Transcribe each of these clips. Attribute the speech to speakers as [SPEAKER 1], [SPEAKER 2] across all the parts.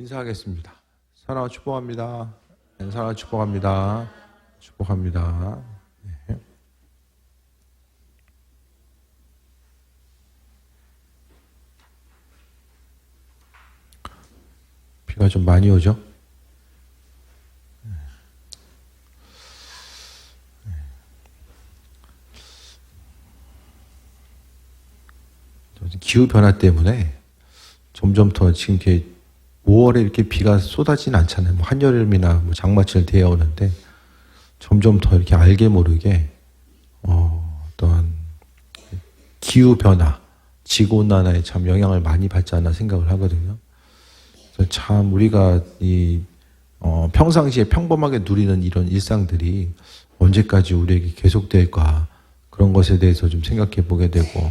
[SPEAKER 1] 인사하겠습니다. 사랑과 축복합니다. 네, 사랑과 축복합니다. 축복합니다. 네. 비가 좀 많이 오죠? 기후 변화 때문에 점점 더 지금 이렇게 5월에 이렇게 비가 쏟아지진 않잖아요. 뭐 한여름이나 뭐 장마철 되어 오는데 점점 더 이렇게 알게 모르게 어, 어떤 기후 변화, 지구 온난화에 참 영향을 많이 받지 않나 생각을 하거든요. 참 우리가 이 어, 평상시에 평범하게 누리는 이런 일상들이 언제까지 우리에게 계속될까 그런 것에 대해서 좀 생각해 보게 되고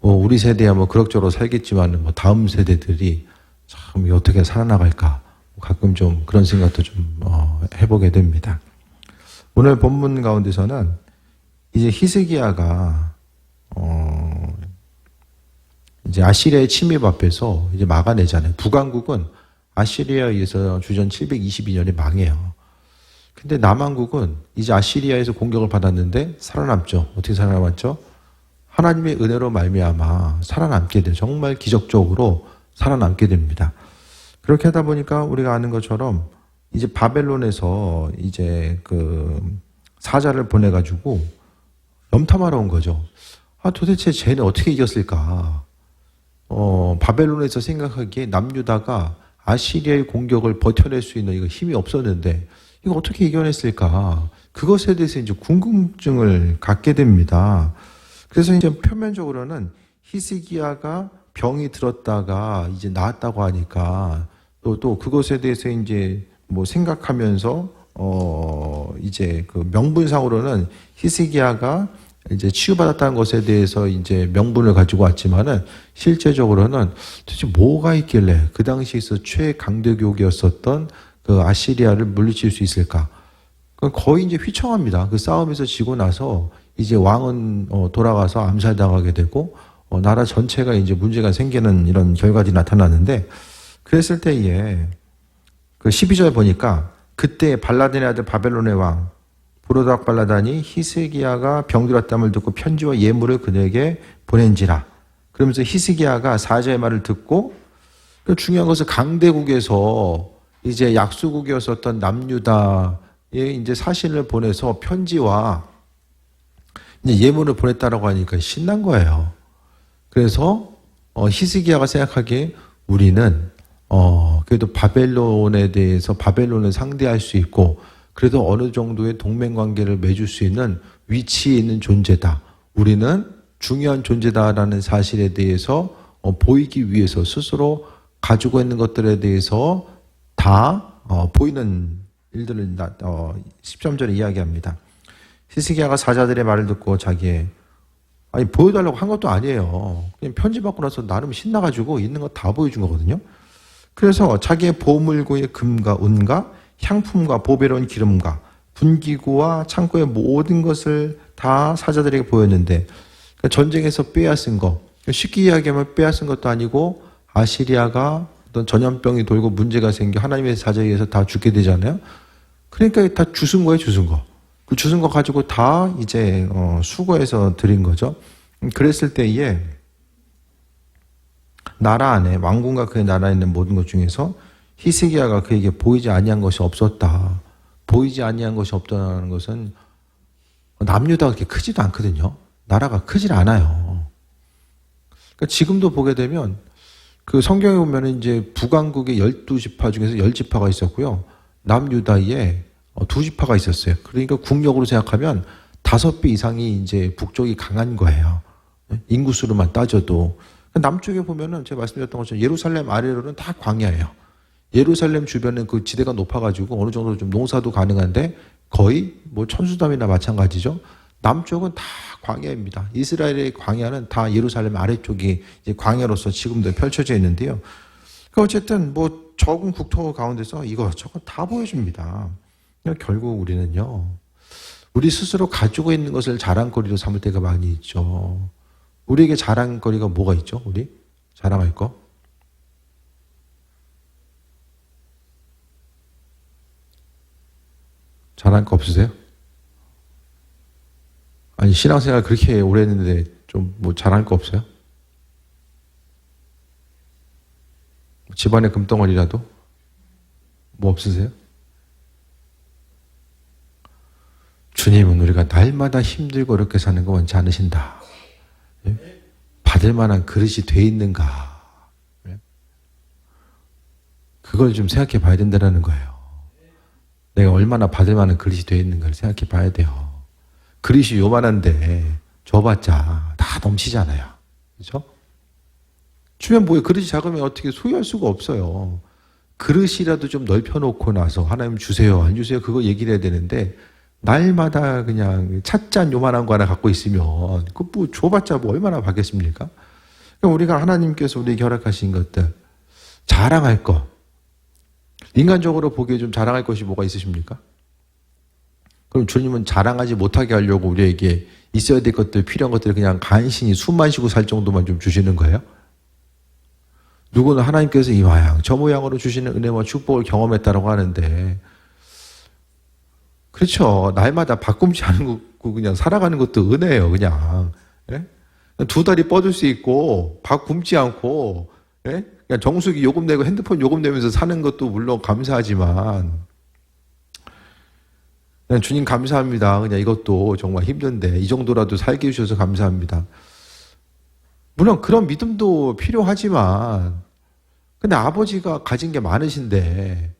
[SPEAKER 1] 뭐 우리 세대야 뭐 그럭저럭 살겠지만 뭐 다음 세대들이 참 어떻게 살아나갈까 가끔 좀 그런 생각도 좀 어, 해보게 됩니다. 오늘 본문 가운데서는 이제 히스기야가 어, 이제 아시리아의 침입 앞에서 이제 막아내잖아요. 북왕국은 아시리아에 의해서 주전 722년에 망해요. 근데 남왕국은 이제 아시리아에서 공격을 받았는데 살아남죠. 어떻게 살아남았죠? 하나님의 은혜로 말미암아 살아남게 돼요. 정말 기적적으로 살아남게 됩니다. 그렇게 하다 보니까 우리가 아는 것처럼 이제 바벨론에서 이제 그 사자를 보내가지고 염탐하러 온 거죠. 아, 도대체 쟤는 어떻게 이겼을까? 어, 바벨론에서 생각하기에 남유다가 아시리아의 공격을 버텨낼 수 있는 이거 힘이 없었는데 이거 어떻게 이겨냈을까? 그것에 대해서 이제 궁금증을 갖게 됩니다. 그래서 이제 표면적으로는 히스기야가 병이 들었다가 이제 나았다고 하니까 또, 또 그것에 대해서 이제 뭐 생각하면서 어 이제 그 명분상으로는 히스기야가 이제 치유받았다는 것에 대해서 이제 명분을 가지고 왔지만은 실제적으로는 도대체 뭐가 있길래 그 당시에서 최강대국이었었던 그 아시리아를 물리칠 수 있을까? 거의 이제 휘청합니다. 그 싸움에서 지고 나서 이제 왕은 어, 돌아가서 암살당하게 되고 어, 나라 전체가 이제 문제가 생기는 이런 결과들이 나타나는데 그랬을 때에 그 12절 보니까 그때 발라딘의 아들 바벨론의 왕 부로닥 발라단이 히스기야가 병들었담을 듣고 편지와 예물을 그에게 보낸지라. 그러면서 히스기야가 사자의 말을 듣고 그 중요한 것은 강대국에서 이제 약수국이었었던 남유다에 이제 사신을 보내서 편지와 이제 예물을 보냈다라고 하니까 신난 거예요. 그래서 어, 히스기야가 생각하기에 우리는 어, 그래도 바벨론에 대해서 바벨론을 상대할 수 있고 그래도 어느 정도의 동맹 관계를 맺을 수 있는 위치에 있는 존재다. 우리는 중요한 존재다라는 사실에 대해서 어, 보이기 위해서 스스로 가지고 있는 것들에 대해서 다 어, 보이는 일들을 나, 어, 13절에 이야기합니다. 히스기야가 사자들의 말을 듣고 자기의 아니 보여달라고 한 것도 아니에요. 그냥 편지 받고 나서 나름 신나가지고 있는 거 다 보여준 거거든요. 그래서 자기의 보물고의 금과 은과 향품과 보배로운 기름과 분기구와 창고의 모든 것을 다 사자들에게 보였는데 그러니까 전쟁에서 빼앗은 거 쉽게 이야기하면 빼앗은 것도 아니고 아시리아가 어떤 전염병이 돌고 문제가 생겨 하나님의 사자에 의해서 다 죽게 되잖아요. 그러니까 다 주순 거예요, 주순 거. 그 주순 거 가지고 다 이제 어, 수거해서 드린 거죠. 그랬을 때에 나라 안에 왕궁과 그의 나라에 있는 모든 것 중에서 히스기야가 그에게 보이지 아니한 것이 없었다. 보이지 아니한 것이 없다는 것은 남유다가 그렇게 크지도 않거든요. 나라가 크질 않아요. 그러니까 지금도 보게 되면 그 성경에 보면 이제 북왕국의 12지파 중에서 10지파가 있었고요. 남유다에 두 지파가 있었어요. 그러니까 국력으로 생각하면 다섯 배 이상이 이제 북쪽이 강한 거예요. 인구수로만 따져도. 남쪽에 보면은 제가 말씀드렸던 것처럼 예루살렘 아래로는 다 광야예요. 예루살렘 주변은 그 지대가 높아가지고 어느 정도 좀 농사도 가능한데 거의 뭐 천수담이나 마찬가지죠. 남쪽은 다 광야입니다. 이스라엘의 광야는 다 예루살렘 아래쪽이 이제 광야로서 지금도 펼쳐져 있는데요. 그 어쨌든 뭐 적은 국토 가운데서 이것저것 다 보여줍니다. 그러니까 결국 우리는요, 우리 스스로 가지고 있는 것을 자랑거리로 삼을 때가 많이 있죠. 우리에게 자랑거리가 뭐가 있죠? 우리 자랑할 거? 자랑할 거 없으세요? 아니 신앙생활 그렇게 오래 했는데 좀 뭐 자랑할 거 없어요? 집안의 금덩어리라도 뭐 없으세요? 주님은 우리가 날마다 힘들고 어렵게 사는 거 원치 않으신다. 예? 받을 만한 그릇이 돼 있는가? 예? 그걸 좀 생각해 봐야 된다는 거예요. 내가 얼마나 받을 만한 그릇이 돼 있는가를 생각해 봐야 돼요. 그릇이 요만한데 줘봤자 다 넘치잖아요. 그죠? 주면 뭐에 그릇이 작으면 어떻게 소유할 수가 없어요. 그릇이라도 좀 넓혀놓고 나서 하나님 주세요, 안 주세요, 그거 얘기를 해야 되는데, 날마다 그냥 찻잔 요만한 거 하나 갖고 있으면, 그뭐 줘봤자 뭐 얼마나 받겠습니까? 그러니까 우리가 하나님께서 우리에게 허락하신 것들, 자랑할 것, 인간적으로 보기에 좀 자랑할 것이 뭐가 있으십니까? 그럼 주님은 자랑하지 못하게 하려고 우리에게 있어야 될 것들, 필요한 것들을 그냥 간신히 숨만 쉬고 살 정도만 좀 주시는 거예요? 누구는 하나님께서 이 모양, 저 모양으로 주시는 은혜와 축복을 경험했다라고 하는데, 그렇죠. 날마다 바꿈지 않은 거 그냥 살아가는 것도 은혜예요, 그냥. 예? 두 다리 뻗을 수 있고, 밥 굶지 않고, 예? 그냥 정수기 요금 내고 핸드폰 요금 내면서 사는 것도 물론 감사하지만, 그냥 주님 감사합니다. 그냥 이것도 정말 힘든데, 이 정도라도 살게 해 주셔서 감사합니다. 물론 그런 믿음도 필요하지만, 근데 아버지가 가진 게 많으신데, 예?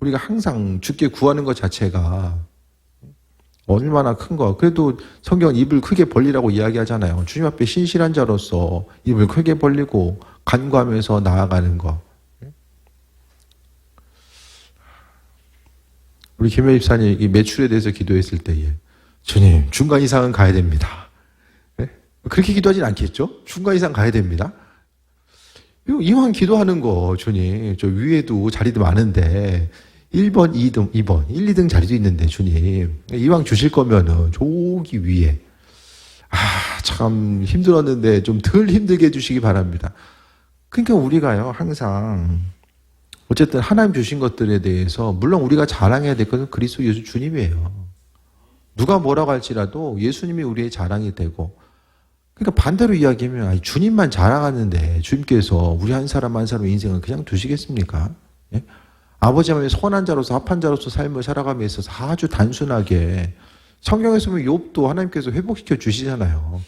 [SPEAKER 1] 우리가 항상 죽게 구하는 것 자체가 얼마나 큰 거. 그래도 성경은 입을 크게 벌리라고 이야기하잖아요. 주님 앞에 신실한 자로서 입을 크게 벌리고 간구하면서 나아가는 거. 예? 우리 김혜 집사님 이 매출에 대해서 기도했을 때에 주님 중간 이상은 가야 됩니다. 예? 그렇게 기도하진 않겠죠? 중간 이상 가야 됩니다. 이왕 기도하는 거, 주님. 저 위에도 자리도 많은데, 1번, 2등, 2번, 1, 2등 자리도 있는데, 주님. 이왕 주실 거면은, 저기 위에. 아, 참 힘들었는데, 좀 덜 힘들게 해주시기 바랍니다. 그러니까 우리가요, 항상, 어쨌든 하나님 주신 것들에 대해서, 물론 우리가 자랑해야 될 것은 그리스도 예수 주님이에요. 누가 뭐라고 할지라도 예수님이 우리의 자랑이 되고, 그러니까 반대로 이야기하면 아니, 주님만 자랑하는데 주님께서 우리 한 사람 한 사람의 인생을 그냥 두시겠습니까? 예? 아버지 하나님의 선한 자로서 합한 자로서 삶을 살아감에 있어서 아주 단순하게 성경에서 보면 욥도 하나님께서 회복시켜 주시잖아요.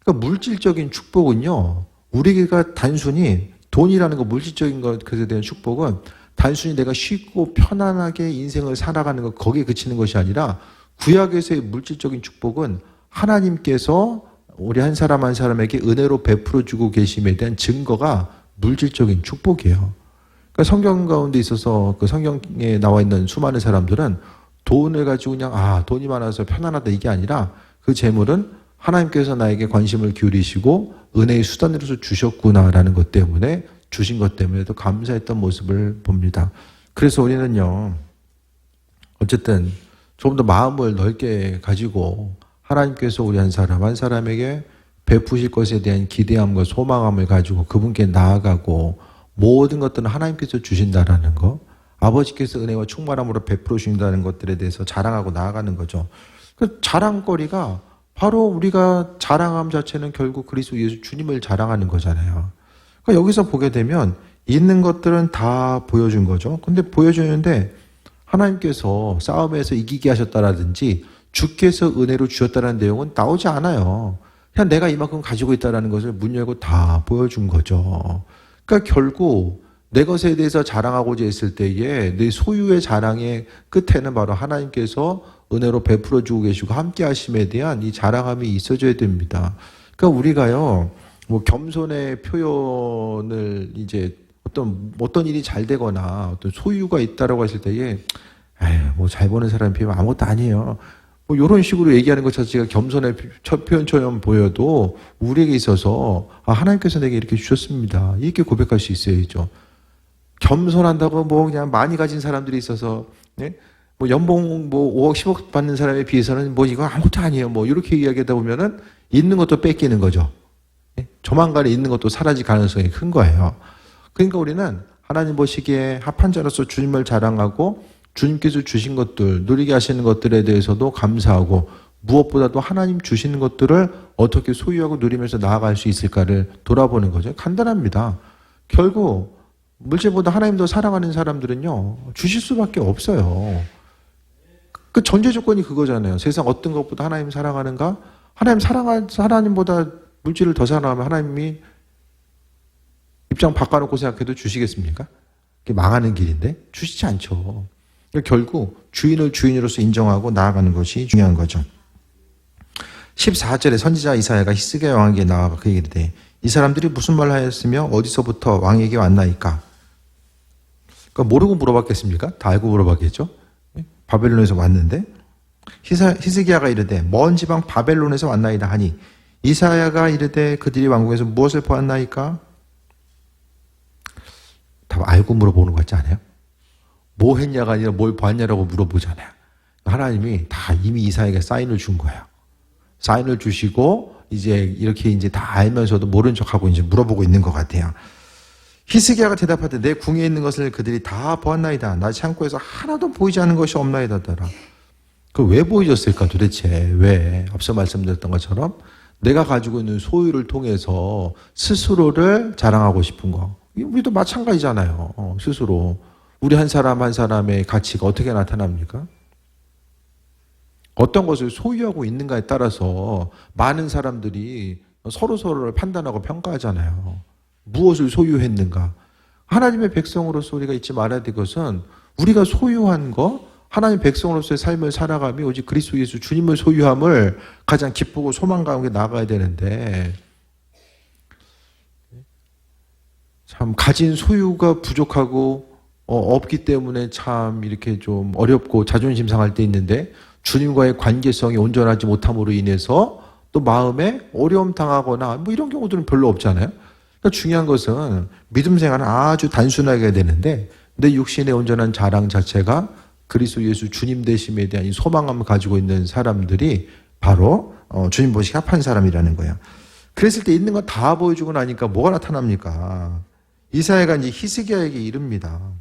[SPEAKER 1] 그러니까 물질적인 축복은요. 우리가 단순히 돈이라는 거 물질적인 것에 대한 축복은 단순히 내가 쉽고 편안하게 인생을 살아가는 것 거기에 그치는 것이 아니라 구약에서의 물질적인 축복은 하나님께서 우리 한 사람 한 사람에게 은혜로 베풀어 주고 계심에 대한 증거가 물질적인 축복이에요. 그러니까 성경 가운데 있어서 그 성경에 나와 있는 수많은 사람들은 돈을 가지고 그냥 아 돈이 많아서 편안하다 이게 아니라 그 재물은 하나님께서 나에게 관심을 기울이시고 은혜의 수단으로서 주셨구나라는 것 때문에 주신 것 때문에도 감사했던 모습을 봅니다. 그래서 우리는요 어쨌든 좀더 마음을 넓게 가지고 하나님께서 우리 한 사람 한 사람에게 베푸실 것에 대한 기대함과 소망함을 가지고 그분께 나아가고 모든 것들은 하나님께서 주신다라는 거, 아버지께서 은혜와 충만함으로 베풀어 주신다는 것들에 대해서 자랑하고 나아가는 거죠. 그 자랑거리가 바로 우리가 자랑함 자체는 결국 그리스도 예수 주님을 자랑하는 거잖아요. 그러니까 여기서 보게 되면 있는 것들은 다 보여준 거죠. 근데 보여주는데 하나님께서 싸움에서 이기게 하셨다라든지 주께서 은혜로 주셨다는 내용은 나오지 않아요. 그냥 내가 이만큼 가지고 있다는 것을 문 열고 다 보여준 거죠. 그러니까 결국 내 것에 대해서 자랑하고자 했을 때에 내 소유의 자랑의 끝에는 바로 하나님께서 은혜로 베풀어 주고 계시고 함께 하심에 대한 이 자랑함이 있어져야 됩니다. 그러니까 우리가요, 뭐 겸손의 표현을 이제 어떤 어떤 일이 잘 되거나 어떤 소유가 있다라고 했을 때에 에휴, 뭐잘 보는 사람이 비하면 아무것도 아니에요. 뭐 이런 식으로 얘기하는 것 자체가 겸손의 표현처럼 보여도 우리에게 있어서 아, 하나님께서 내게 이렇게 주셨습니다. 이렇게 고백할 수 있어야죠. 겸손한다고 뭐 그냥 많이 가진 사람들이 있어서 네? 뭐 연봉 뭐 5억 10억 받는 사람에 비해서는 뭐 이거 아무것도 아니에요. 뭐 이렇게 이야기하다 보면은 있는 것도 뺏기는 거죠. 네? 조만간에 있는 것도 사라질 가능성이 큰 거예요. 그러니까 우리는 하나님 보시기에 합한 자로서 주님을 자랑하고 주님께서 주신 것들, 누리게 하시는 것들에 대해서도 감사하고 무엇보다도 하나님 주시는 것들을 어떻게 소유하고 누리면서 나아갈 수 있을까를 돌아보는 거죠. 간단합니다. 결국 물질보다 하나님 더 사랑하는 사람들은요, 주실 수밖에 없어요. 그 전제 조건이 그거잖아요. 세상 어떤 것보다 하나님 사랑하는가? 하나님 사랑하, 하나님보다 물질을 더 사랑하면 하나님이 입장 바꿔놓고 생각해도 주시겠습니까? 그게 망하는 길인데 주시지 않죠. 그러니까 결국 주인을 주인으로서 인정하고 나아가는 것이 중요한 거죠. 14절에 선지자 이사야가 히스기야 왕에게 나아가 그 얘기를 해. 이 사람들이 무슨 말을 하였으며 어디서부터 왕에게 왔나이까? 그러니까 모르고 물어봤겠습니까? 다 알고 물어봤겠죠? 바벨론에서 왔는데 히사, 히스기야가 이르되 먼 지방 바벨론에서 왔나이다 하니 이사야가 이르되 그들이 왕궁에서 무엇을 보았나이까? 다 알고 물어보는 것 같지 않아요? 뭐 했냐가 아니라 뭘 보았냐라고 물어보잖아요. 하나님이 다 이미 이사에게 사인을 준 거예요. 사인을 주시고 이제 이렇게 이제 다 알면서도 모른 척하고 이제 물어보고 있는 것 같아요. 히스기야가 대답하되 내 궁에 있는 것을 그들이 다 보았나이다. 나 창고에서 하나도 보이지 않는 것이 없나이다더라. 그 왜 보여줬을까 도대체 왜 앞서 말씀드렸던 것처럼 내가 가지고 있는 소유를 통해서 스스로를 자랑하고 싶은 거 우리도 마찬가지잖아요 어, 스스로 우리 한 사람 한 사람의 가치가 어떻게 나타납니까? 어떤 것을 소유하고 있는가에 따라서 많은 사람들이 서로 서로를 판단하고 평가하잖아요. 무엇을 소유했는가? 하나님의 백성으로서 우리가 잊지 말아야 될 것은 우리가 소유한 거, 하나님 백성으로서의 삶을 살아가며 오직 그리스도 예수 주님을 소유함을 가장 기쁘고 소망 가운데 나가야 되는데 참 가진 소유가 부족하고 어, 없기 때문에 참 이렇게 좀 어렵고 자존심 상할 때 있는데 주님과의 관계성이 온전하지 못함으로 인해서 또 마음에 어려움 당하거나 뭐 이런 경우들은 별로 없잖아요. 그러니까 중요한 것은 믿음 생활은 아주 단순하게 되는데 내 육신의 온전한 자랑 자체가 그리스도 예수 주님 되심에 대한 이 소망감을 가지고 있는 사람들이 바로 어, 주님 보시기 합한 사람이라는 거예요. 그랬을 때 있는 거다 보여주고 나니까 뭐가 나타납니까? 이사야가 이제 히스기야에게 이릅니다.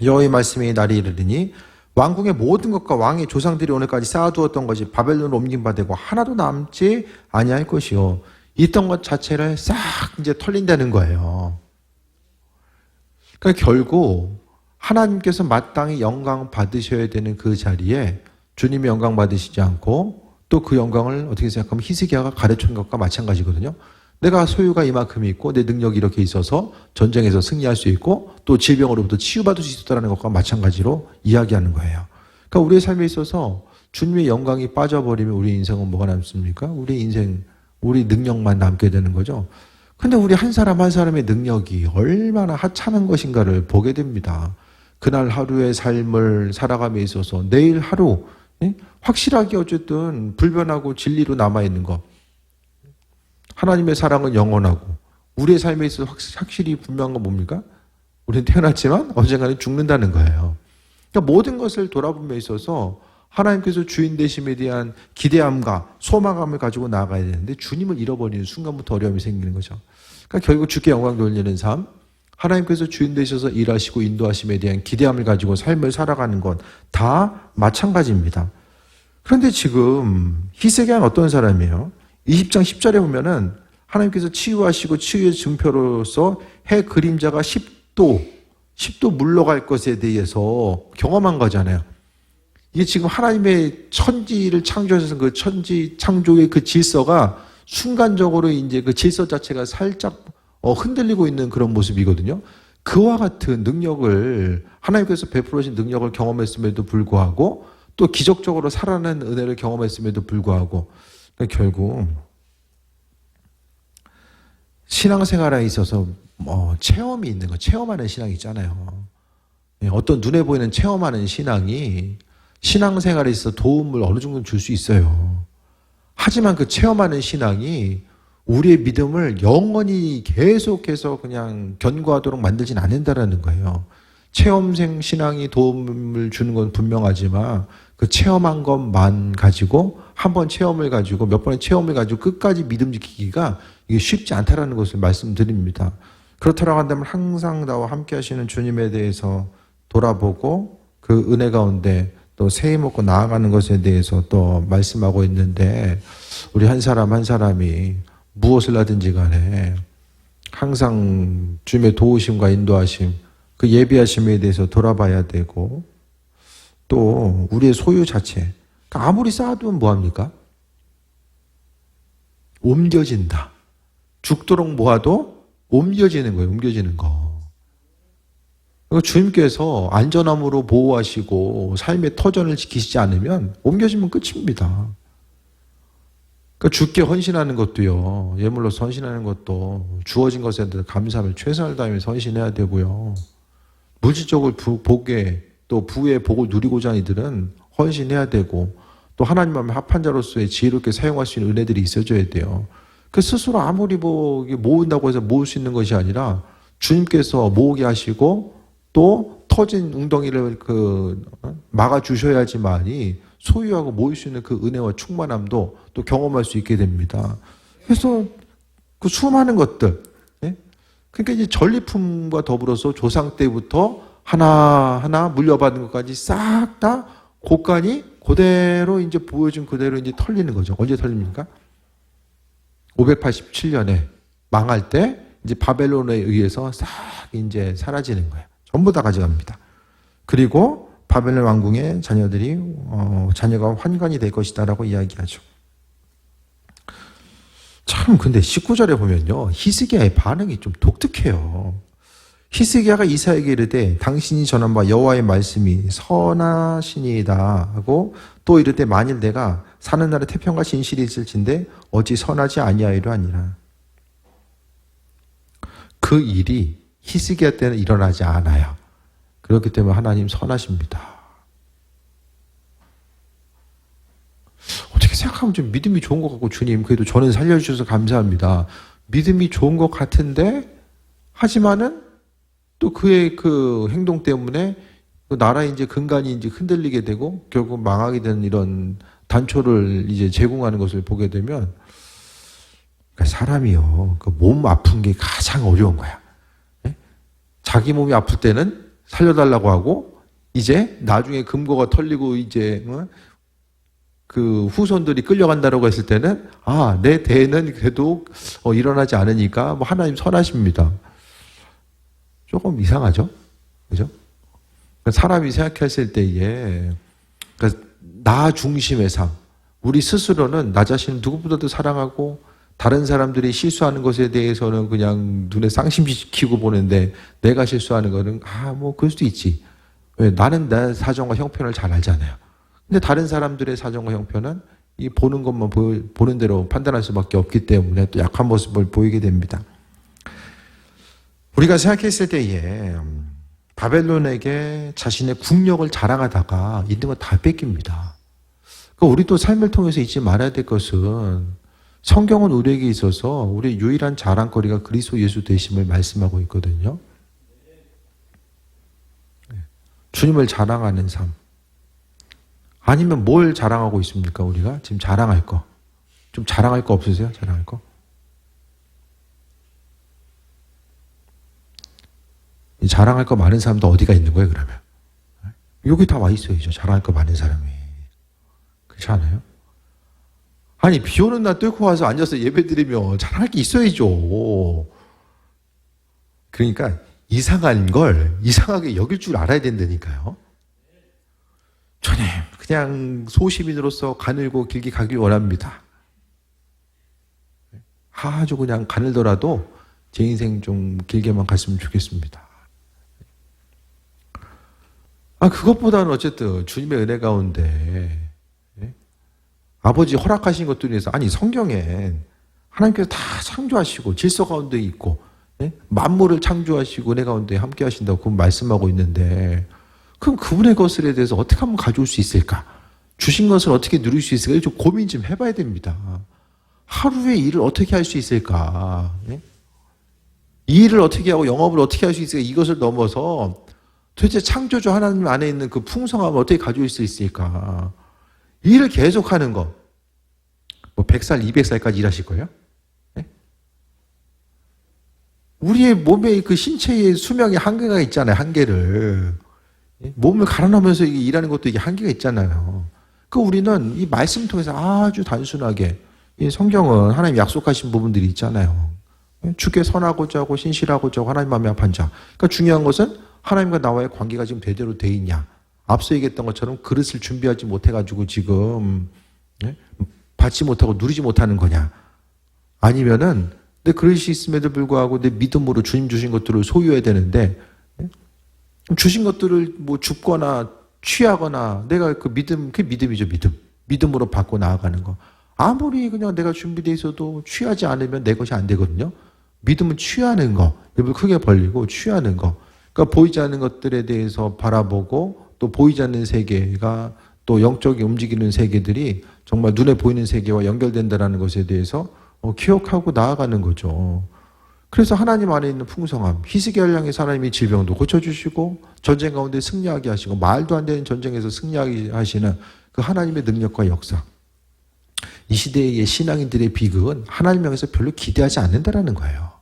[SPEAKER 1] 여호와의 말씀이 날이 이르리니 왕궁의 모든 것과 왕의 조상들이 오늘까지 쌓아두었던 것이 바벨론으로 옮긴 바 되고 하나도 남지 아니할 것이요. 있던 것 자체를 싹 이제 털린다는 거예요. 그러니까 결국 하나님께서 마땅히 영광 받으셔야 되는 그 자리에 주님이 영광 받으시지 않고 또 그 영광을 어떻게 생각하면 히스기야가 가르친 것과 마찬가지거든요. 내가 소유가 이만큼 있고 내 능력이 이렇게 있어서 전쟁에서 승리할 수 있고 또 질병으로부터 치유받을 수 있다는 것과 마찬가지로 이야기하는 거예요. 그러니까 우리의 삶에 있어서 주님의 영광이 빠져버리면 우리 인생은 뭐가 남습니까? 우리 인생, 우리 능력만 남게 되는 거죠. 근데 우리 한 사람 한 사람의 능력이 얼마나 하찮은 것인가를 보게 됩니다. 그날 하루의 삶을 살아감에 있어서 내일 하루 예? 확실하게 어쨌든 불변하고 진리로 남아 있는 것. 하나님의 사랑은 영원하고 우리의 삶에 있어서 확실히 분명한 건 뭡니까? 우리는 태어났지만 언젠가는 죽는다는 거예요. 그러니까 모든 것을 돌아봄에 있어서 하나님께서 주인 되심에 대한 기대함과 소망감을 가지고 나아가야 되는데 주님을 잃어버리는 순간부터 어려움이 생기는 거죠. 그러니까 결국 주께 영광 돌리는 삶, 하나님께서 주인 되셔서 일하시고 인도하심에 대한 기대함을 가지고 삶을 살아가는 것다 마찬가지입니다. 그런데 지금 희세기한 어떤 사람이에요? 20장 10절에 보면은 하나님께서 치유하시고 치유의 증표로서 해 그림자가 10도, 10도 물러갈 것에 대해서 경험한 거잖아요. 이게 지금 하나님의 천지를 창조하셔서 그 천지 창조의 그 질서가 순간적으로 이제 그 질서 자체가 살짝 어, 흔들리고 있는 그런 모습이거든요. 그와 같은 능력을 하나님께서 베풀어진 능력을 경험했음에도 불구하고 또 기적적으로 살아난 은혜를 경험했음에도 불구하고 그러니까 결국 신앙생활에 있어서 뭐 체험이 있는 거 체험하는 신앙이 있잖아요. 예, 어떤 눈에 보이는 체험하는 신앙이 신앙생활에 있어서 도움을 어느 정도 줄 수 있어요. 하지만 그 체험하는 신앙이 우리의 믿음을 영원히 계속해서 그냥 견고하도록 만들진 않는다라는 거예요. 체험생 신앙이 도움을 주는 건 분명하지만 그 체험한 것만 가지고 한 번 체험을 가지고 몇 번의 체험을 가지고 끝까지 믿음 지키기가 이게 쉽지 않다라는 것을 말씀드립니다. 그렇다고 한다면 항상 나와 함께 하시는 주님에 대해서 돌아보고 그 은혜 가운데 또 새해 먹고 나아가는 것에 대해서 또 말씀하고 있는데 우리 한 사람 한 사람이 무엇을 하든지 간에 항상 주님의 도우심과 인도하심 그 예비하심에 대해서 돌아봐야 되고 또 우리의 소유 자체 그러니까 아무리 쌓아두면 뭐합니까? 옮겨진다. 죽도록 모아도 옮겨지는 거예요. 옮겨지는 거. 그러니까 주님께서 안전함으로 보호하시고 삶의 터전을 지키시지 않으면 옮겨지면 끝입니다. 그러니까 주께 헌신하는 것도요. 예물로서 헌신하는 것도 주어진 것에 대해서 감사하며 최선을 다하면서 헌신해야 되고요. 물질적을 부, 보게 또 부의 복을 누리고자 하는 이들은 헌신해야 되고 또 하나님 앞에 합한 자로서의 지혜롭게 사용할 수 있는 은혜들이 있어줘야 돼요. 그 스스로 아무리 뭐 모은다고 해서 모을 수 있는 것이 아니라 주님께서 모으게 하시고 또 터진 웅덩이를 그 어? 막아 주셔야지만이 소유하고 모일 수 있는 그 은혜와 충만함도 또 경험할 수 있게 됩니다. 그래서 그 수많은 것들, 예? 그러니까 이제 전리품과 더불어서 조상 때부터 하나 하나 물려받은 것까지 싹다 곳간이 그대로 이제 보여준 그대로 이제 털리는 거죠. 언제 털립니까? 587년에 망할 때 이제 바벨론에 의해서 싹 이제 사라지는 거예요. 전부 다 가져갑니다. 그리고 바벨론 왕궁의 자녀들이 어, 자녀가 환관이 될 것이다라고 이야기하죠. 참 근데 19절에 보면요. 히스기야의 반응이 좀 독특해요. 히스기야가 이사에게 이르되 당신이 전한 바 여호와의 말씀이 선하시니이다 하고 또 이르되 만일 내가 사는 날에 태평과 진실이 있을진데 어찌 선하지 아니하리로 하니라. 그 일이 히스기야 때는 일어나지 않아요. 그렇기 때문에 하나님 선하십니다. 어떻게 생각하면 좀 믿음이 좋은 것 같고 주님 그래도 저는 살려주셔서 감사합니다. 믿음이 좋은 것 같은데 하지만은 또 그의 그 행동 때문에 그 나라의 이제 근간이 이제 흔들리게 되고 결국 망하게 되는 이런 단초를 이제 제공하는 것을 보게 되면 그러니까 사람이요 그 몸 아픈 게 가장 어려운 거야. 예? 자기 몸이 아플 때는 살려달라고 하고 이제 나중에 금고가 털리고 이제 어? 그 후손들이 끌려간다라고 했을 때는 아 내 대는 그래도 어, 일어나지 않으니까 뭐 하나님 선하십니다. 조금 이상하죠, 그죠? 그러니까 사람이 생각했을 때에 그러니까 나 중심의 삶, 우리 스스로는 나 자신을 누구보다도 사랑하고 다른 사람들이 실수하는 것에 대해서는 그냥 눈에 쌍심시키고 보는데 내가 실수하는 거는 아 뭐 그럴 수도 있지. 왜 나는 내 사정과 형편을 잘 알잖아요. 근데 다른 사람들의 사정과 형편은 이 보는 것만 보, 보는 대로 판단할 수밖에 없기 때문에 또 약한 모습을 보이게 됩니다. 우리가 생각했을 때에 바벨론에게 자신의 국력을 자랑하다가 있는 거 다 뺏깁니다. 그러니까 우리도 삶을 통해서 잊지 말아야 될 것은 성경은 우리에게 있어서 우리의 유일한 자랑거리가 그리스도 예수 되심을 말씀하고 있거든요. 주님을 자랑하는 삶. 아니면 뭘 자랑하고 있습니까, 우리가? 지금 자랑할 거. 좀 자랑할 거 없으세요? 자랑할 거? 이 자랑할 거 많은 사람도 어디가 있는 거예요, 그러면? 여기 다 와 있어야죠. 자랑할 거 많은 사람이. 그렇지 않아요? 아니, 비 오는 날 뚫고 와서 앉아서 예배 드리면 자랑할 게 있어야죠. 그러니까 이상한 걸 이상하게 여길 줄 알아야 된다니까요. 주님, 그냥 소시민으로서 가늘고 길게 가길 원합니다. 아주 그냥 가늘더라도 제 인생 좀 길게만 갔으면 좋겠습니다. 아, 그것보다는 어쨌든 주님의 은혜 가운데, 예? 아버지 허락하신 것들에 대해서, 아니, 성경엔 하나님께서 다 창조하시고 질서 가운데 있고, 예? 만물을 창조하시고 은혜 가운데 함께 하신다고 그 말씀하고 있는데, 그럼 그분의 것에 대해서 어떻게 하면 가져올 수 있을까? 주신 것을 어떻게 누릴 수 있을까? 좀 고민 좀 해봐야 됩니다. 하루에 일을 어떻게 할 수 있을까? 예? 이 일을 어떻게 하고 영업을 어떻게 할 수 있을까? 이것을 넘어서 도대체 창조주 하나님 안에 있는 그 풍성함을 어떻게 가져올 수 있을까? 일을 계속 하는 것. 뭐 100살, 200살까지 일하실 거예요? 예? 우리의 몸의 그 신체의 수명의 한계가 있잖아요, 한계를. 예? 몸을 갈아넣으면서 일하는 것도 이게 한계가 있잖아요. 그 우리는 이 말씀 통해서 아주 단순하게 이 성경은 하나님 약속하신 부분들이 있잖아요. 예? 주께 선하고자 하고 신실하고자 하고 하나님 마음에 합한 자. 그러니까 중요한 것은 하나님과 나와의 관계가 지금 제대로 돼 있냐. 앞서 얘기했던 것처럼 그릇을 준비하지 못해가지고 지금 예? 받지 못하고 누리지 못하는 거냐. 아니면은 내 그릇이 있음에도 불구하고 내 믿음으로 주님 주신 것들을 소유해야 되는데 예? 주신 것들을 뭐 줍거나 취하거나 내가 그 믿음 그 믿음이죠 믿음. 믿음으로 받고 나아가는 거. 아무리 그냥 내가 준비돼 있어도 취하지 않으면 내 것이 안 되거든요. 믿음은 취하는 거. 입을 크게 벌리고 취하는 거. 그러니까 보이지 않는 것들에 대해서 바라보고 또 보이지 않는 세계가 또 영적이 움직이는 세계들이 정말 눈에 보이는 세계와 연결된다라는 것에 대해서 어, 기억하고 나아가는 거죠. 그래서 하나님 안에 있는 풍성함, 향해서 하나님이 질병도 고쳐주시고 전쟁 가운데 승리하게 하시고 말도 안 되는 전쟁에서 승리하게 하시는 그 하나님의 능력과 역사. 이 시대의 신앙인들의 비극은 하나님 향해서 별로 기대하지 않는다라는 거예요.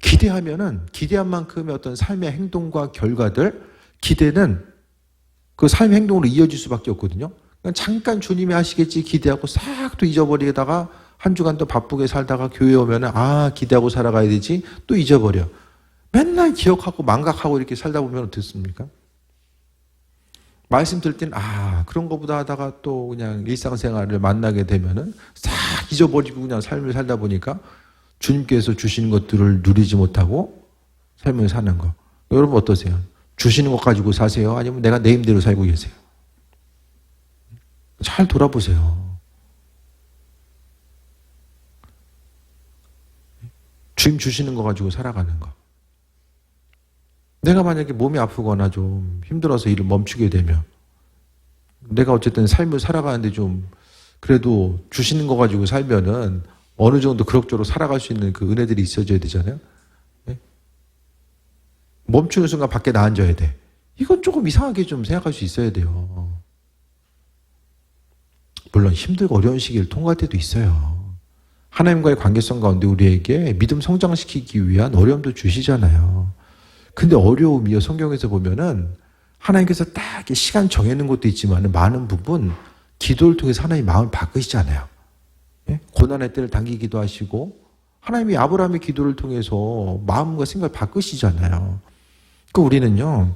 [SPEAKER 1] 기대하면은 기대한 만큼의 어떤 삶의 행동과 결과들, 기대는 그 삶의 행동으로 이어질 수밖에 없거든요. 잠깐 주님이 하시겠지 기대하고 싹 또 잊어버리다가 한 주간 또 바쁘게 살다가 교회 오면은 아 기대하고 살아가야 되지 또 잊어버려. 맨날 기억하고 망각하고 이렇게 살다 보면 어떻습니까? 말씀 들 때는 아 그런 거보다 하다가 또 그냥 일상생활을 만나게 되면은 싹 잊어버리고 그냥 삶을 살다 보니까 주님께서 주시는 것들을 누리지 못하고 삶을 사는 거. 여러분 어떠세요? 주시는 것 가지고 사세요? 아니면 내가 내 힘대로 살고 계세요? 잘 돌아보세요. 주님 주시는 거 가지고 살아가는 거. 내가 만약에 몸이 아프거나 좀 힘들어서 일을 멈추게 되면 내가 어쨌든 삶을 살아가는데 좀 그래도 주시는 거 가지고 살면은 어느 정도 그럭저럭 살아갈 수 있는 그 은혜들이 있어줘야 되잖아요. 예? 멈추는 순간 밖에 나앉아야 돼. 이건 조금 이상하게 좀 생각할 수 있어야 돼요. 물론 힘들고 어려운 시기를 통과할 때도 있어요. 하나님과의 관계성 가운데 우리에게 믿음 성장시키기 위한 어려움도 주시잖아요. 근데 어려움이요. 성경에서 보면은 하나님께서 딱 시간 정해놓은 것도 있지만 많은 부분 기도를 통해서 하나님 마음을 바꾸시잖아요. 예? 고난의 때를 당기기도 하시고 하나님이 아브라함의 기도를 통해서 마음과 생각을 바꾸시잖아요. 그 우리는요.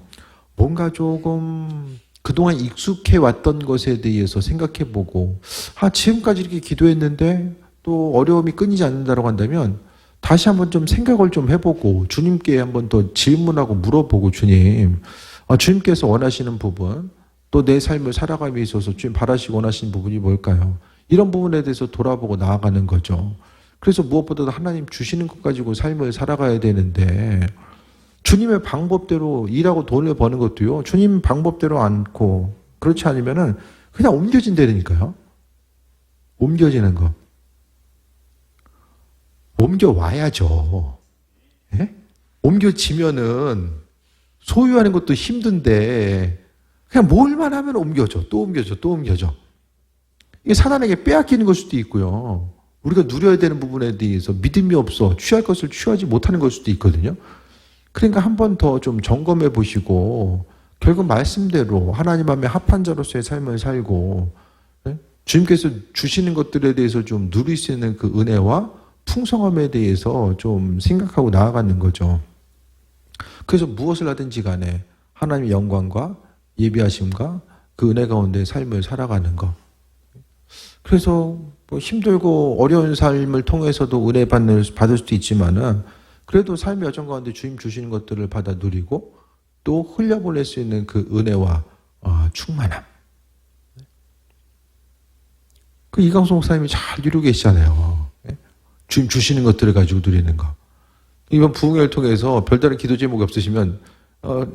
[SPEAKER 1] 뭔가 조금 그동안 익숙해 왔던 것에 대해서 생각해 보고 아 지금까지 이렇게 기도했는데 또 어려움이 끊이지 않는다고 한다면 다시 한번 좀 생각을 좀 해보고 주님께 한번 더 질문하고 물어보고 주님 아, 주님께서 원하시는 부분 또 내 삶을 살아감에 있어서 주님 바라시고 원하시는 부분이 뭘까요? 이런 부분에 대해서 돌아보고 나아가는 거죠. 그래서 무엇보다도 하나님 주시는 것 가지고 삶을 살아가야 되는데 주님의 방법대로 일하고 돈을 버는 것도요. 주님 방법대로 않고 그렇지 않으면은 그냥 옮겨진다니까요. 옮겨지는 거. 옮겨와야죠. 예? 옮겨지면은 소유하는 것도 힘든데 그냥 뭘만 하면 옮겨져. 또 옮겨져. 또 옮겨져. 이게 사단에게 빼앗기는 걸 수도 있고요. 우리가 누려야 되는 부분에 대해서 믿음이 없어 취할 것을 취하지 못하는 걸 수도 있거든요. 그러니까 한 번 더 좀 점검해 보시고 결국 말씀대로 하나님 앞에 합한 자로서의 삶을 살고 예? 주님께서 주시는 것들에 대해서 좀 누릴 수 있는 그 은혜와 풍성함에 대해서 좀 생각하고 나아가는 거죠. 그래서 무엇을 하든지 간에 하나님의 영광과 예비하심과 그 은혜 가운데 삶을 살아가는 것. 그래서 뭐 힘들고 어려운 삶을 통해서도 은혜 받을 수도 있지만은 그래도 삶의 여정 가운데 주님 주시는 것들을 받아 누리고 또 흘려보낼 수 있는 그 은혜와 어, 충만함. 그 이강수 목사님이 잘 이루고 계시잖아요. 예? 주님 주시는 것들을 가지고 누리는 거. 이번 부흥회를 통해서 별다른 기도 제목이 없으시면 어,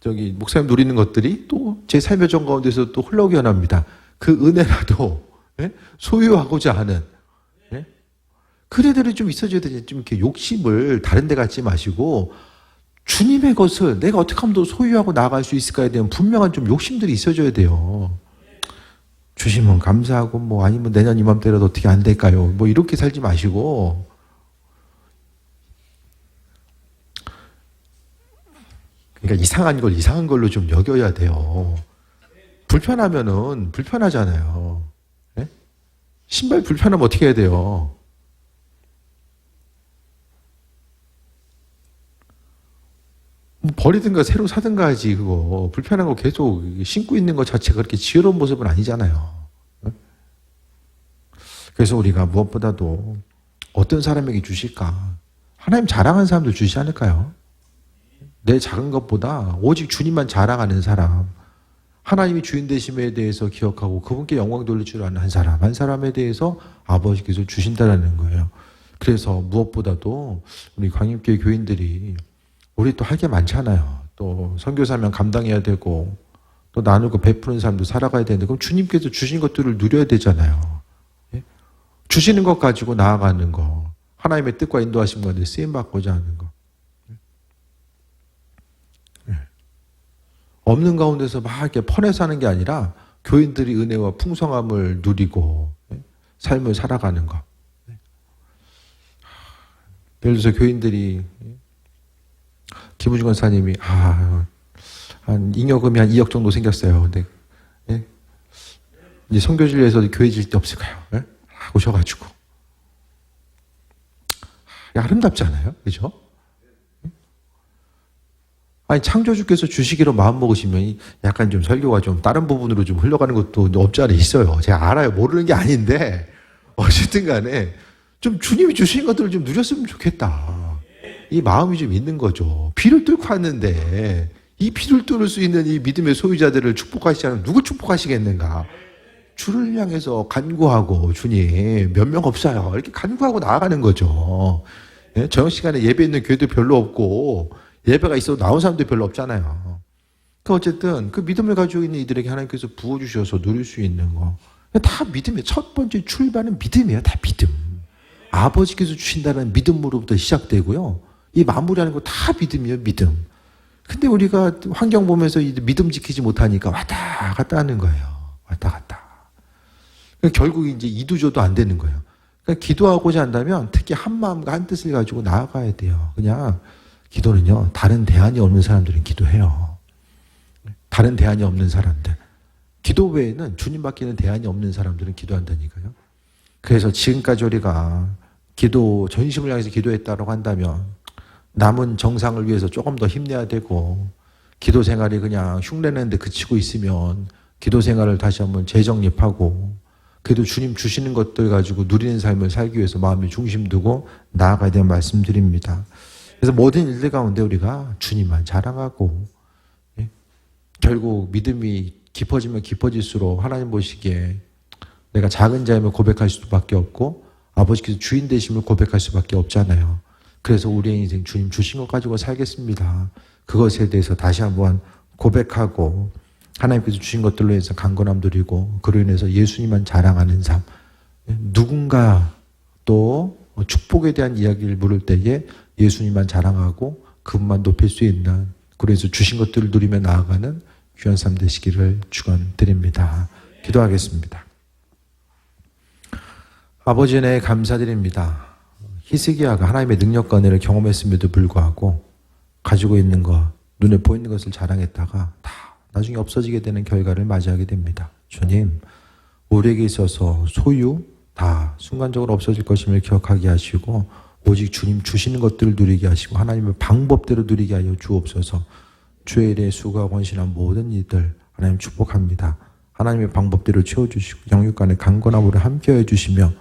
[SPEAKER 1] 저기 목사님 누리는 것들이 또 제 삶의 정 가운데서 또 흘러오게 합니다. 그 은혜라도 예? 소유하고자 하는 예? 그래들이 좀 있어줘야 되지. 좀 이렇게 욕심을 다른 데 갖지 마시고 주님의 것을 내가 어떻게 하면 더 소유하고 나아갈 수 있을까에 대한 분명한 좀 욕심들이 있어줘야 돼요. 주시면 감사하고 뭐 아니면 내년 이맘때라도 어떻게 안 될까요? 뭐 이렇게 살지 마시고 그러니까 이상한 걸 이상한 걸로 좀 여겨야 돼요. 불편하면은 불편하잖아요. 예? 신발 불편하면 어떻게 해야 돼요? 버리든가 새로 사든가 하지 그거 불편한 거 계속 신고 있는 것 자체가 그렇게 지혜로운 모습은 아니잖아요. 예? 그래서 우리가 무엇보다도 어떤 사람에게 주실까? 하나님 자랑하는 사람도 주시지 않을까요? 내 작은 것보다 오직 주님만 자랑하는 사람, 하나님이 주인 되심에 대해서 기억하고 그분께 영광 돌릴 줄 아는 한 사람, 한 사람에 대해서 아버지께서 주신다라는 거예요. 그래서 무엇보다도 우리 광림교회 교인들이 우리 또 할 게 많잖아요. 또 선교사면 감당해야 되고 또 나누고 베푸는 사람도 살아가야 되는데 그럼 주님께서 주신 것들을 누려야 되잖아요. 예? 주시는 것 가지고 나아가는 거, 하나님의 뜻과 인도하심 가운데 쓰임 받고자 하는 거. 없는 가운데서 막 이렇게 퍼내서 하는 게 아니라 교인들이 은혜와 풍성함을 누리고 예, 삶을 살아가는 것. 예. 예를 들어서 교인들이 예, 김우중 권사님이 아, 한 잉여금이 한 2억 정도 생겼어요. 근데 예, 이제 성교질 위해서 교회 질데 없을까요? 예? 오셔가지고 야, 아름답지 않아요? 그죠? 아니 창조주께서 주시기로 마음 먹으시면 약간 좀 설교가 좀 다른 부분으로 좀 흘러가는 것도 없지 않아 있어요. 제가 알아요. 모르는 게 아닌데 어쨌든 간에 좀 주님이 주신 것들을 좀 누렸으면 좋겠다. 이 마음이 좀 있는 거죠. 피를 뚫고 왔는데 이 피를 뚫을 수 있는 이 믿음의 소유자들을 축복하시지 않으면 누구 축복하시겠는가? 주를 향해서 간구하고 주님 몇 명 없어요. 이렇게 간구하고 나아가는 거죠. 예? 저녁 시간에 예배 있는 교회도 별로 없고 예배가 있어도 나온 사람도 별로 없잖아요. 그 어쨌든 그 믿음을 가지고 있는 이들에게 하나님께서 부어 주셔서 누릴 수 있는 거. 다 믿음이에요. 첫 번째 출발은 믿음이에요. 다 믿음. 아버지께서 주신다는 믿음으로부터 시작되고요. 이 마무리하는 거 다 믿음이에요. 믿음. 근데 우리가 환경 보면서 이 믿음 지키지 못하니까 왔다 갔다 하는 거예요. 왔다 갔다. 그러니까 결국 이제 이두조도 안 되는 거예요. 그러니까 기도하고자 한다면 특히 한 마음과 한 뜻을 가지고 나아가야 돼요. 그냥 기도는요, 다른 대안이 없는 사람들은 기도해요. 다른 대안이 없는 사람들. 기도 외에는 주님 밖에는 대안이 없는 사람들은 기도한다니까요. 그래서 지금까지 우리가 기도, 전심을 향해서 기도했다고 한다면 남은 정상을 위해서 조금 더 힘내야 되고 기도 생활이 그냥 흉내내는데 그치고 있으면 기도 생활을 다시 한번 재정립하고 그래도 주님 주시는 것들 가지고 누리는 삶을 살기 위해서 마음에 중심 두고 나아가야 되는 말씀드립니다. 그래서 모든 일들 가운데 우리가 주님만 자랑하고 예? 결국 믿음이 깊어지면 깊어질수록 하나님 보시기에 내가 작은 자임을 고백할 수밖에 없고 아버지께서 주인 되심을 고백할 수밖에 없잖아요. 그래서 우리의 인생 주님 주신 것 가지고 살겠습니다. 그것에 대해서 다시 한번 고백하고 하나님께서 주신 것들로 해서 강건함 누리고 그로 인해서 예수님만 자랑하는 삶. 누군가 또 축복에 대한 이야기를 물을 때에 예수님만 자랑하고 그분만 높일 수 있는 그래서 주신 것들을 누리며 나아가는 귀한 삶 되시기를 축원드립니다. 기도하겠습니다. 아버지 네 감사드립니다. 히스기야가 하나님의 능력과 은혜를 경험했음에도 불구하고 가지고 있는 것, 눈에 보이는 것을 자랑했다가 다 나중에 없어지게 되는 결과를 맞이하게 됩니다. 주님, 우리에게 있어서 소유 다 순간적으로 없어질 것임을 기억하게 하시고 오직 주님 주시는 것들을 누리게 하시고 하나님의 방법대로 누리게 하여 주옵소서. 주의 일에 수고하 원신한 모든 이들 하나님 축복합니다. 하나님의 방법대로 채워주시고 영육간의 강건함으로 함께해 주시며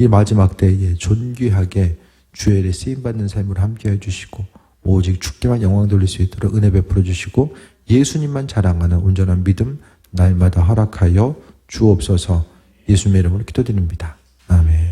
[SPEAKER 1] 이 마지막 때에 존귀하게 주의 일에 쓰임받는 삶으로 함께해 주시고 오직 주께만 영광 돌릴 수 있도록 은혜 베풀어 주시고 예수님만 자랑하는 온전한 믿음 날마다 허락하여 주옵소서 예수님의 이름으로 기도드립니다. 아멘.